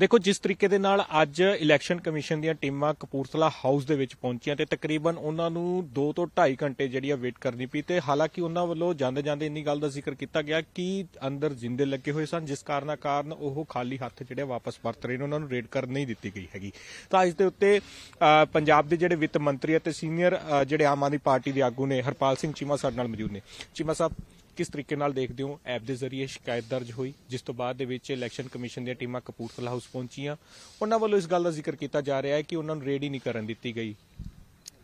ਦੇਖੋ, ਜਿਸ ਤਰੀਕੇ ਦੇ ਨਾਲ ਅੱਜ ਇਲੈਕਸ਼ਨ ਕਮਿਸ਼ਨ ਦੀਆਂ ਟੀਮਾਂ ਕਪੂਰਥਲਾ ਹਾਊਸ ਦੇ ਵਿੱਚ ਪਹੁੰਚੀਆਂ ਤੇ ਤਕਰੀਬਨ ਉਹਨਾਂ ਨੂੰ 2 ਤੋਂ 2.5 ਘੰਟੇ ਜਿਹੜੀ ਆ ਵੇਟ ਕਰਨੀ ਪਈ ਤੇ ਹਾਲਾਂਕਿ ਉਹਨਾਂ ਵੱਲੋਂ ਜਾਂਦੇ ਜਾਂਦੇ ਇੰਨੀ ਗੱਲ ਦਾ ਜ਼ਿਕਰ ਕੀਤਾ ਗਿਆ ਕਿ ਅੰਦਰ ਜਿੰਦੇ ਲੱਗੇ ਹੋਏ ਸਨ, ਜਿਸ ਕਾਰਨਾ ਕਾਰਨ ਉਹ ਖਾਲੀ ਹੱਥ ਜਿਹੜੇ ਵਾਪਸ ਪਰਤ ਰਹੇ ਨੇ, ਉਹਨਾਂ ਨੂੰ ਰੇਡ ਕਰਨ ਨਹੀਂ ਦਿੱਤੀ ਗਈ ਹੈਗੀ। ਤਾਂ ਇਸ ਦੇ ਉੱਤੇ ਪੰਜਾਬ ਦੇ ਜਿਹੜੇ ਵਿੱਤ ਮੰਤਰੀ ਅਤੇ ਸੀਨੀਅਰ ਜਿਹੜੇ ਆਮ ਆਦਮੀ ਪਾਰਟੀ ਦੇ ਆਗੂ ਨੇ, ਹਰਪਾਲ ਸਿੰਘ ਚੀਮਾ ਸਾਡੇ ਨਾਲ ਮੌਜੂਦ ਨੇ। ਚੀਮਾ ਸਾਹਿਬ ਕਿਸ ਤਰੀਕੇ ਨਾਲ ਦੇਖਦੇ ਹੋ ਐਪ ਦੇ ਜ਼ਰੀਏ ਸ਼ਿਕਾਇਤ ਦਰਜ ਹੋਈ, ਜਿਸ ਤੋਂ ਬਾਅਦ ਦੇ ਵਿੱਚ ਇਲੈਕਸ਼ਨ ਕਮਿਸ਼ਨ ਦੀਆਂ ਟੀਮਾਂ ਕਪੂਰਥਲਾ ਹਾਊਸ ਪਹੁੰਚੀਆਂ। ਉਹਨਾਂ ਵੱਲੋਂ ਇਸ ਗੱਲ ਦਾ ਜ਼ਿਕਰ ਕੀਤਾ ਜਾ ਰਿਹਾ ਹੈ ਕਿ ਉਹਨਾਂ ਨੂੰ ਰੇਡ ਹੀ ਨਹੀਂ ਕਰਨ ਦਿੱਤੀ ਗਈ।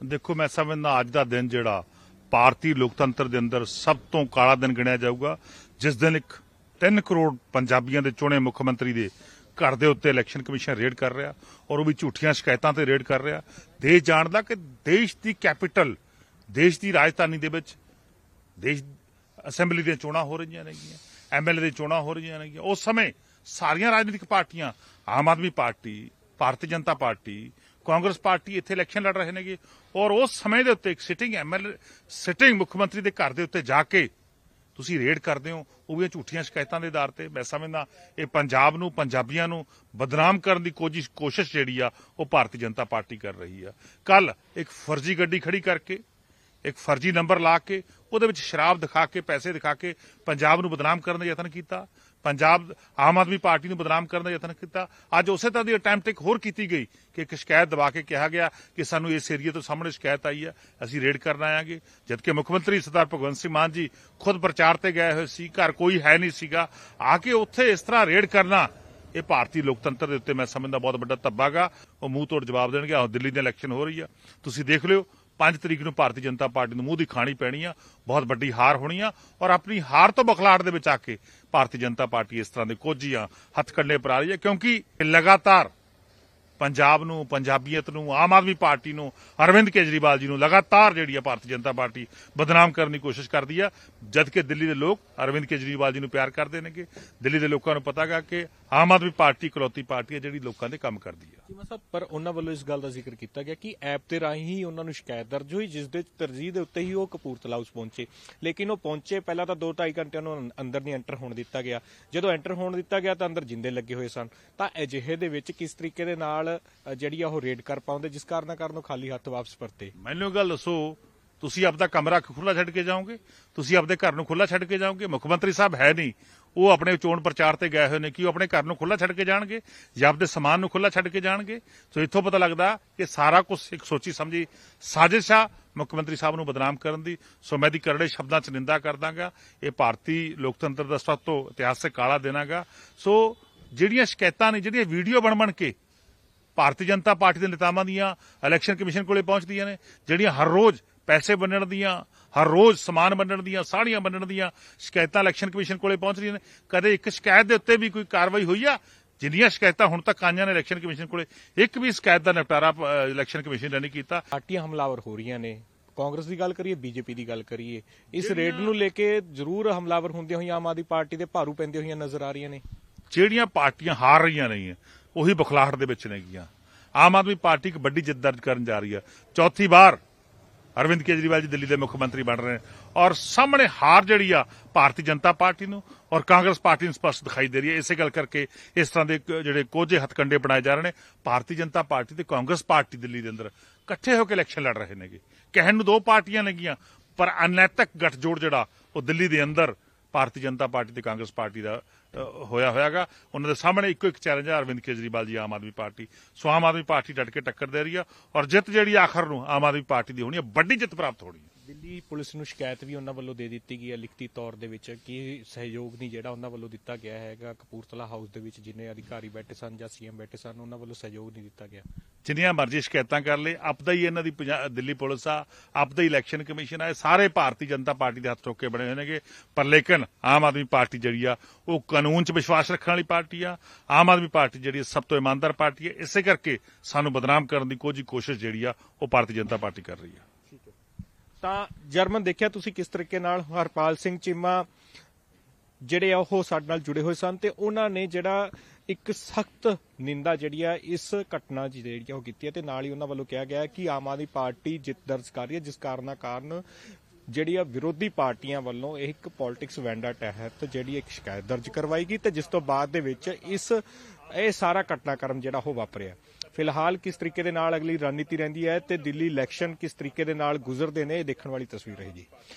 ਦੇਖੋ, ਮੈਂ ਸਮਝਦਾ ਅੱਜ ਦਾ ਦਿਨ ਜਿਹੜਾ ਭਾਰਤੀ ਲੋਕਤੰਤਰ ਦੇ ਅੰਦਰ ਸਭ ਤੋਂ ਕਾਲਾ ਦਿਨ ਗਿਣਿਆ ਜਾਊਗਾ, ਜਿਸ ਦਿਨ ਇੱਕ 3 ਕਰੋੜ ਪੰਜਾਬੀਆਂ ਦੇ ਚੁਣੇ ਮੁੱਖ ਮੰਤਰੀ ਦੇ ਘਰ ਦੇ ਉੱਤੇ ਇਲੈਕਸ਼ਨ ਕਮਿਸ਼ਨ ਰੇਡ ਕਰ ਰਿਹਾ ਔਰ ਉਹ ਵੀ ਝੂਠੀਆਂ ਸ਼ਿਕਾਇਤਾਂ ਤੇ ਰੇਡ ਕਰ ਰਿਹਾ। ਦੇਸ਼ ਜਾਣਦਾ ਕਿ ਦੇਸ਼ ਦੀ ਕੈਪੀਟਲ, ਦੇਸ਼ ਦੀ ਰਾਜਧਾਨੀ ਦੇ ਵਿੱਚ, ਦੇਸ਼ ਅਸੈਂਬਲੀ ਦੀਆਂ ਚੋਣਾਂ ਹੋ ਰਹੀਆਂ ਨੇਗੀਆਂ ਐਮਐਲਏ ਦੀਆਂ ਚੋਣਾਂ ਹੋ ਰਹੀਆਂ ਨੇਗੀਆਂ। ਉਸ ਸਮੇਂ ਸਾਰੀਆਂ ਰਾਜਨੀਤਿਕ ਪਾਰਟੀਆਂ, Aam Aadmi party, Bharatiya Janata party, Congress party ਇੱਥੇ ਇਲੈਕਸ਼ਨ ਲੜ ਰਹੇ ਨੇਗੇ ਔਰ ਉਸ ਸਮੇਂ ਦੇ ਉੱਤੇ ਇੱਕ ਸਿਟਿੰਗ ਐਮਐਲਏ ਸਿਟਿੰਗ ਮੁੱਖ ਮੰਤਰੀ ਦੇ ਘਰ ਦੇ ਉੱਤੇ ਜਾ ਕੇ ਤੁਸੀਂ ਰੇਡ ਕਰਦੇ ਹੋ, ਉਹ ਵੀ ਝੂਠੀਆਂ ਸ਼ਿਕਾਇਤਾਂ ਦੇ ਆਧਾਰ ਤੇ। ਮੈਂ ਸਮਝਦਾ ਇਹ ਪੰਜਾਬ ਨੂੰ, ਪੰਜਾਬੀਆਂ ਨੂੰ ਬਦਨਾਮ ਕਰਨ ਦੀ ਕੋਸ਼ਿਸ਼ ਕੋਸ਼ਿਸ਼ ਜਿਹੜੀ ਆ, ਉਹ ਭਾਰਤੀ ਜਨਤਾ ਪਾਰਟੀ ਕਰ ਰਹੀ ਆ। ਕੱਲ ਇੱਕ ਫਰਜ਼ੀ ਗੱਡੀ ਖੜੀ ਕਰਕੇ ਇੱਕ ਫਰਜ਼ੀ ਨੰਬਰ ਲਾ ਕੇ, ਉਹਦੇ ਵਿੱਚ ਸ਼ਰਾਬ ਦਿਖਾ ਕੇ, ਪੈਸੇ ਦਿਖਾ ਕੇ ਪੰਜਾਬ ਨੂੰ ਬਦਨਾਮ ਕਰਨ ਦਾ ਯਤਨ ਕੀਤਾ। ਪੰਜਾਬ, ਆਮ ਆਦਮੀ ਪਾਰਟੀ ਨੂੰ ਬਦਨਾਮ ਕਰਨ ਦਾ ਯਤਨ ਕੀਤਾ। ਅੱਜ ਉਸੇ ਤਰ੍ਹਾਂ ਦੀ ਅਟੈਂਪਟ ਇੱਕ ਹੋਰ ਕੀਤੀ ਗਈ ਕਿ ਇੱਕ ਸ਼ਿਕਾਇਤ ਦਬਾ ਕੇ ਕਿਹਾ ਗਿਆ ਕਿ ਸਾਨੂੰ ਇਸ ਏਰੀਆ ਤੋਂ ਸਾਹਮਣੇ ਸ਼ਿਕਾਇਤ ਆਈ ਹੈ, ਅਸੀਂ ਰੇਡ ਕਰਨ ਆਵਾਂਗੇ ਜਦਕਿ ਮੁੱਖ ਮੰਤਰੀ ਸਰਦਾਰ ਭਗਵੰਤ ਸਿੰਘ ਮਾਨ ਜੀ ਖੁਦ ਪ੍ਰਚਾਰ ਤੇ ਗਏ ਹੋਏ ਸੀ, ਘਰ ਕੋਈ ਹੈ ਨਹੀਂ ਸੀਗਾ। ਆ ਕੇ ਉੱਥੇ ਇਸ ਤਰ੍ਹਾਂ ਰੇਡ ਕਰਨਾ, ਇਹ ਭਾਰਤੀ ਲੋਕਤੰਤਰ ਦੇ ਉੱਤੇ ਮੈਂ ਸਮਝਦਾ ਬਹੁਤ ਵੱਡਾ ਧੱਬਾਗਾ ਉਹ ਮੂੰਹ ਤੋੜ ਜਵਾਬ ਦੇਣਗੇ, ਆਹ ਦਿੱਲੀ ਦੀ ਇਲੈਕਸ਼ਨ ਹੋ ਰਹੀ ਆ। ਤੁਸੀਂ ਦੇਖ ਲਿਓ 5 ਤਰੀਕ ਨੂੰ ਭਾਰਤੀ ਜਨਤਾ ਪਾਰਟੀ ਨੂੰ ਮੂੰਹ ਦੀ ਖਾਣੀ ਪੈਣੀ ਆ, ਬਹੁਤ ਵੱਡੀ ਹਾਰ ਹੋਣੀ ਆ ਔਰ ਆਪਣੀ ਹਾਰ ਤੋਂ ਬਖਲਾੜ ਦੇ ਵਿੱਚ ਆ ਕੇ ਭਾਰਤੀ ਜਨਤਾ ਪਾਰਟੀ ਇਸ ਤਰ੍ਹਾਂ ਦੇ ਕੋਝੀਆਂ ਹੱਥ ਕੰਡੇ ਪਰ ਆ ਰਹੀ ਹੈ ਕਿਉਂਕਿ ਇਹ ਲਗਾਤਾਰ ਪੰਜਾਬ ਨੂੰ, ਪੰਜਾਬੀਅਤ ਨੂੰ, ਆਮ ਆਦਮੀ ਪਾਰਟੀ ਨੂੰ, ਅਰਵਿੰਦ ਕੇਜਰੀਵਾਲ ਜੀ ਨੂੰ ਲਗਾਤਾਰ ਜਿਹੜੀ ਆ ਭਾਰਤੀ ਜਨਤਾ ਪਾਰਟੀ ਬਦਨਾਮ ਕਰਨ ਦੀ ਕੋਸ਼ਿਸ਼ ਕਰਦੀ ਆ ਜਦ ਕਿ ਦਿੱਲੀ ਦੇ ਲੋਕ ਅਰਵਿੰਦ ਕੇਜਰੀਵਾਲ ਜੀ ਨੂੰ ਪਿਆਰ ਕਰਦੇ ਨੇਗੇ। ਦਿੱਲੀ ਦੇ ਲੋਕਾਂ ਨੂੰ ਪਤਾਗਾ ਕਿ ਆਮ ਆਦਮੀ ਪਾਰਟੀ ਇਕਲੌਤੀ ਪਾਰਟੀ ਹੈ ਜਿਹੜੀ ਲੋਕਾਂ ਦੇ ਕੰਮ ਕਰਦੀ ਆ। ਚੀਮਾ ਸਾਹਿਬ ਪਰ ਉਹਨਾਂ ਵੱਲੋਂ ਇਸ ਗੱਲ ਦਾ ਜ਼ਿਕਰ ਕੀਤਾ ਗਿਆ ਕਿ ਐਪ ਤੇ ਰਾਹੀਂ ਹੀ ਉਹਨਾਂ ਨੂੰ ਸ਼ਿਕਾਇਤ ਦਰਜ ਹੋਈ ਜਿਸ ਦੇ ਤਰਜੀਹ ਦੇ ਉੱਤੇ ਹੀ ਉਹ ਕਪੂਰਥਲਾ ਹਾਊਸ ਪਹੁੰਚੇ। ਲੇਕਿਨ ਉਹ ਪਹੁੰਚੇ ਪਹਿਲਾਂ ਤਾਂ 2.5 ਘੰਟੇ ਉਹਨਾਂ ਨੂੰ ਅੰਦਰ ਨਹੀਂ ਐਂਟਰ ਹੋਣ ਦਿੱਤਾ ਗਿਆ। ਜਦੋਂ ਐਂਟਰ ਹੋਣ ਦਿੱਤਾ ਗਿਆ ਤਾਂ ਅੰਦਰ ਜਿੰਦੇ ਲੱਗੇ ਹੋਏ ਸਨ। ਤਾਂ ਅਜਿਹੇ ਦੇ ਵਿੱਚ ਕਿਸ ਤਰੀਕੇ ਦੇ ਨਾਲ ਜਿਹੜੀ ਆ ਉਹ ਰੇਡ ਕਰ ਪਾਉਂਦੇ ਜਿਸ ਕਾਰਨ ਕਾਰਨ ਉਹ ਖਾਲੀ ਹੱਥ ਵਾਪਸ ਪਰਤੇ? ਮੈਨੂੰ ਗੱਲ ਦੱਸੋ ਤੁਸੀਂ ਆਪਦਾ ਕਮਰਾ ਖੁੱਲਾ ਛੱਡ ਕੇ ਜਾਓਗੇ? ਤੁਸੀਂ ਆਪਦੇ ਘਰ ਨੂੰ ਖੁੱਲਾ ਛੱਡ ਕੇ ਜਾਓਗੇ? ਮੁੱਖ ਮੰਤਰੀ ਸਾਹਿਬ ਹੈ ਨਹੀਂ। ਉਹ ਆਪਣੇ ਚੋਣ ਪ੍ਰਚਾਰ ਤੇ ਗਏ ਹੋਏ ਨੇ ਕਿ ਉਹ ਆਪਣੇ ਘਰ ਨੂੰ ਖੁੱਲਾ ਛੱਡ ਕੇ ਜਾਣਗੇ ਜਾਂ ਆਪਦੇ ਸਮਾਨ ਨੂੰ ਖੁੱਲਾ ਛੱਡ ਕੇ ਜਾਣਗੇ? ਸੋ ਇੱਥੋਂ ਪਤਾ ਲੱਗਦਾ ਕਿ ਸਾਰਾ ਕੁਝ ਇੱਕ ਸੋਚੀ ਸਮਝੀ ਸਾਜ਼ਿਸ਼ ਆ। ਮੁੱਖ ਮੰਤਰੀ ਸਾਹਿਬ ਨੂੰ ਬਦਨਾਮ ਕਰਨ ਦੀ। ਸੋ ਮੈਂ ਦੀ ਕਰੜੇ ਸ਼ਬਦਾਂ ਚ ਨਿੰਦਾ ਕਰਦਾਗਾ। ਇਹ ਭਾਰਤੀ ਲੋਕਤੰਤਰ ਦਾ ਸਭ ਤੋਂ ਇਤਿਹਾਸਕ ਕਾਲਾ ਦਿਨਾਗਾ ਸੋ ਜਿਹੜੀਆਂ ਸ਼ਿਕਾਇਤਾਂ ਨੇ, ਜਿਹੜੀਆਂ ਵੀਡੀਓ ਬਣ ਬਣ ਕੇ ਭਾਰਤੀ ਜਨਤਾ ਪਾਰਟੀ ਦੇ ਨੇਤਾਵਾਂ ਦੀਆਂ ਇਲੈਕਸ਼ਨ ਕਮਿਸ਼ਨ ਕੋਲੇ ਪਹੁੰਚਦੀਆਂ ਨੇ, ਜਿਹੜੀਆਂ ਹਰ ਰੋਜ਼ ਪੈਸੇ ਵੰਡਣ ਦੀਆਂ ਹਰ ਰੋਜ਼ ਸਮਾਨ ਵੰਡਣ ਦੀਆਂ ਸਾੜੀਆਂ ਵੰਡਣ ਦੀਆਂ ਸ਼ਿਕਾਇਤਾਂ ਇਲੈਕਸ਼ਨ ਕਮਿਸ਼ਨ ਕੋਲੇ ਪਹੁੰਚ ਰਹੀਆਂ ਨੇ। ਕਦੇ ਇੱਕ ਸ਼ਿਕਾਇਤ ਦੇ ਉੱਤੇ ਵੀ ਕੋਈ ਕਾਰਵਾਈ ਹੋਈ ਆ? ਜਿੰਨੀਆਂ ਸ਼ਿਕਾਇਤਾਂ ਹੁਣ ਤੱਕ ਆਈਆਂ ਨੇ ਇਲੈਕਸ਼ਨ ਕਮਿਸ਼ਨ ਕੋਲੇ ਇੱਕ ਵੀ ਸ਼ਿਕਾਇਤ ਦਾ ਨਿਪਟਾਰਾ ਇਲੈਕਸ਼ਨ ਕਮਿਸ਼ਨ ਨੇ ਨਹੀਂ ਕੀਤਾ। ਪਾਰਟੀਆਂ ਹਮਲਾਵਰ ਹੋ ਰਹੀਆਂ ਨੇ। ਕਾਂਗਰਸ ਦੀ ਗੱਲ ਕਰੀਏ ਬੀਜੇਪੀ ਦੀ ਗੱਲ ਕਰੀਏ ਇਸ ਰੇਡ ਨੂੰ ਲੈ ਕੇ ਜ਼ਰੂਰ ਹਮਲਾਵਰ ਹੁੰਦੀਆਂ ਹੋਈਆਂ ਆਮ ਆਦਮੀ ਪਾਰਟੀ ਦੇ ਭਾਰੂ ਪੈਂਦੀਆਂ ਹੋਈਆਂ ਨਜ਼ਰ ਆ ਰਹੀਆਂ ਨੇ। ਜਿਹੜੀਆਂ ਪਾਰਟੀਆਂ ਹਾਰ ਰਹੀਆਂ ਨਹੀਂ ਉਹੀ ਬਖਲਾਹਟ ਦੇ ਵਿੱਚ ਨੇਗੀਆਂ ਆਮ ਆਦਮੀ ਪਾਰਟੀ ਇੱਕ ਵੱਡੀ ਜਿੱਤ ਦਰਜ ਕਰਨ ਜਾ ਰਹੀ ਹੈ ਚੌਥੀ ਵਾਰ ਅਰਵਿੰਦ ਕੇਜਰੀਵਾਲ ਜੀ ਦਿੱਲੀ ਦੇ ਮੁੱਖ ਮੰਤਰੀ ਬਣ ਰਹੇ ਨੇ। ਔਰ ਸਾਹਮਣੇ ਹਾਰ ਜਿਹੜੀ ਆ, ਭਾਰਤੀ ਜਨਤਾ ਪਾਰਟੀ ਨੂੰ ਔਰ ਕਾਂਗਰਸ ਪਾਰਟੀ ਨੂੰ ਸਪਸ਼ਟ ਦਿਖਾਈ ਦੇ ਰਹੀ ਹੈ। ਇਸੇ ਗੱਲ ਕਰਕੇ ਇਸ ਤਰ੍ਹਾਂ ਦੇ ਜਿਹੜੇ ਕੋਝੇ ਹੱਥਕੰਡੇ ਬਣਾਏ ਜਾ ਰਹੇ ਨੇ। ਭਾਰਤੀ ਜਨਤਾ ਪਾਰਟੀ ਤੇ ਕਾਂਗਰਸ ਪਾਰਟੀ ਦਿੱਲੀ ਦੇ ਅੰਦਰ ਇਕੱਠੇ ਹੋ ਕੇ ਇਲੈਕਸ਼ਨ ਲੜ ਰਹੇ ਨੇਗੇ। ਕਹਿਣ ਨੂੰ ਦੋ ਪਾਰਟੀਆਂ ਨੇਗੀਆਂ, ਪਰ ਅਨੈਤਿਕ ਗੱਠਜੋੜ ਜਿਹੜਾ ਉਹ ਦਿੱਲੀ ਦੇ ਅੰਦਰ ਭਾਰਤੀ ਜਨਤਾ ਪਾਰਟੀ ਤੇ ਕਾਂਗਰਸ ਪਾਰਟੀ ਦਾ ਅ, ਹੋਇਆ ਹੋਇਆਗਾ। ਉਹਨਾਂ ਦੇ ਸਾਹਮਣੇ ਇੱਕੋ ਇੱਕ ਚੈਲੰਜ ਹੈ ਅਰਵਿੰਦ ਕੇਜਰੀਵਾਲ ਜੀ ਆਮ ਆਦਮੀ ਪਾਰਟੀ। ਸੋ ਆਮ ਆਦਮੀ ਪਾਰਟੀ ਡਟ ਕੇ ਟੱਕਰ ਦੇ ਰਹੀ ਆ ਔਰ ਜਿੱਤ ਜਿਹੜੀ ਆਖਰ ਨੂੰ ਆਮ ਆਦਮੀ ਪਾਰਟੀ ਦੀ ਹੋਣੀ ਹੈ ਵੱਡੀ ਜਿੱਤ ਪ੍ਰਾਪਤ ਹੋਣੀ ਹੈ ਦਿੱਲੀ ਪੁਲਿਸ ਨੂੰ ਸ਼ਿਕਾਇਤ ਵੀ ਉਹਨਾਂ ਵੱਲੋਂ ਦੇ ਦਿੱਤੀ ਗਈ ਹੈ ਲਿਖਤੀ ਤੌਰ ਦੇ ਵਿੱਚ ਕਿ ਸਹਿਯੋਗ ਨਹੀਂ ਜਿਹੜਾ ਉਹਨਾਂ ਵੱਲੋਂ ਦਿੱਤਾ ਗਿਆ ਹੈਗਾ, ਕਪੂਰਥਲਾ ਹਾਊਸ ਦੇ ਵਿੱਚ ਜਿੰਨੇ ਅਧਿਕਾਰੀ ਬੈਠੇ ਸਨ ਜਾਂ ਸੀਐਮ ਬੈਠੇ ਸਨ, ਉਹਨਾਂ ਵੱਲੋਂ ਸਹਿਯੋਗ ਨਹੀਂ ਦਿੱਤਾ ਗਿਆ। ਜਿੰਨੀਆਂ ਮਰਜ਼ੀ ਸ਼ਿਕਾਇਤਾਂ ਕਰ ਲਏ, ਆਪਦਾ ਹੀ ਇਹਨਾਂ ਦੀ ਪੰਜਾ- ਦਿੱਲੀ ਪੁਲਿਸ ਆ, ਆਪਦਾ ਹੀ ਇਲੈਕਸ਼ਨ ਕਮਿਸ਼ਨ ਆ, ਇਹ ਸਾਰੇ ਭਾਰਤੀ ਜਨਤਾ ਪਾਰਟੀ ਦੇ ਹੱਥ ਟੋਕੇ ਬਣੇ ਹੋਏ ਨੇਗੇ। ਪਰ ਲੇਕਿਨ ਆਮ ਆਦਮੀ ਪਾਰਟੀ ਜਿਹੜੀ ਆ, ਉਹ ਕਾਨੂੰਨ 'ਚ ਵਿਸ਼ਵਾਸ ਰੱਖਣ ਵਾਲੀ ਪਾਰਟੀ ਆ। ਆਮ ਆਦਮੀ ਪਾਰਟੀ ਜਿਹੜੀ ਸਭ ਤੋਂ ਇਮਾਨਦਾਰ ਪਾਰਟੀ ਹੈ ਇਸੇ ਕਰਕੇ ਸਾਨੂੰ ਬਦਨਾਮ ਕਰਨ ਦੀ ਕੋਈ ਕੋਸ਼ਿਸ਼ ਜਿਹੜੀ ਆ, ਉਹ ਭਾਰਤੀ ਜਨਤਾ ਪਾਰਟੀ ਕਰ ਰਹੀ ਆ। ਤਾਂ ਜਰਮਨ ਦੇਖਿਆ ਤੁਸੀਂ ਕਿਸ ਤਰੀਕੇ ਨਾਲ ਹਰਪਾਲ ਸਿੰਘ ਚੀਮਾ ਜਿਹੜੇ ਆ ਉਹ ਸਾਡੇ ਨਾਲ ਜੁੜੇ ਹੋਏ ਸਨ ਤੇ ਉਹਨਾਂ ਨੇ ਜਿਹੜਾ ਇੱਕ ਸਖਤ ਨਿੰਦਾ ਜਿਹੜੀ ਆ ਇਸ ਘਟਨਾ ਦੀ ਜਿਹੜੀ ਉਹ ਕੀਤੀ ਹੈ ਤੇ ਨਾਲ ਹੀ ਉਹਨਾਂ ਵੱਲੋਂ ਕਿਹਾ ਗਿਆ ਕਿ ਆਮ ਆਦਮੀ ਪਾਰਟੀ ਜਿੱਤ ਦਰਜ ਕਰ ਰਹੀ ਹੈ, ਜਿਸ ਕਾਰਨਾਂ ਕਾਰਨ ਜਿਹੜੀ ਆ ਵਿਰੋਧੀ ਪਾਰਟੀਆਂ ਵੱਲੋਂ ਇਹ ਇੱਕ ਪੋਲਿਟਿਕਸ ਵੈਂਡਾ ਤਹਿਤ ਜਿਹੜੀ ਇੱਕ ਸ਼ਿਕਾਇਤ ਦਰਜ ਕਰਵਾਈ ਗਈ ਤੇ ਜਿਸ ਤੋਂ ਬਾਅਦ ਦੇ ਵਿੱਚ ਇਸ, ਇਹ ਸਾਰਾ ਘਟਨਾਕ੍ਰਮ ਜਿਹੜਾ ਉਹ ਵਾਪਰਿਆ। ਫਿਲਹਾਲ ਕਿਸ ਤਰੀਕੇ ਦੇ ਨਾਲ ਅਗਲੀ ਰਣਨੀਤੀ ਰਹਿੰਦੀ ਹੈ ਤੇ ਦਿੱਲੀ ਇਲੈਕਸ਼ਨ ਕਿਸ ਤਰੀਕੇ ਦੇ ਨਾਲ ਗੁਜ਼ਰਦੇ ਨੇ, ਇਹ ਦੇਖਣ ਵਾਲੀ ਤਸਵੀਰ ਰਹੇਗੀ।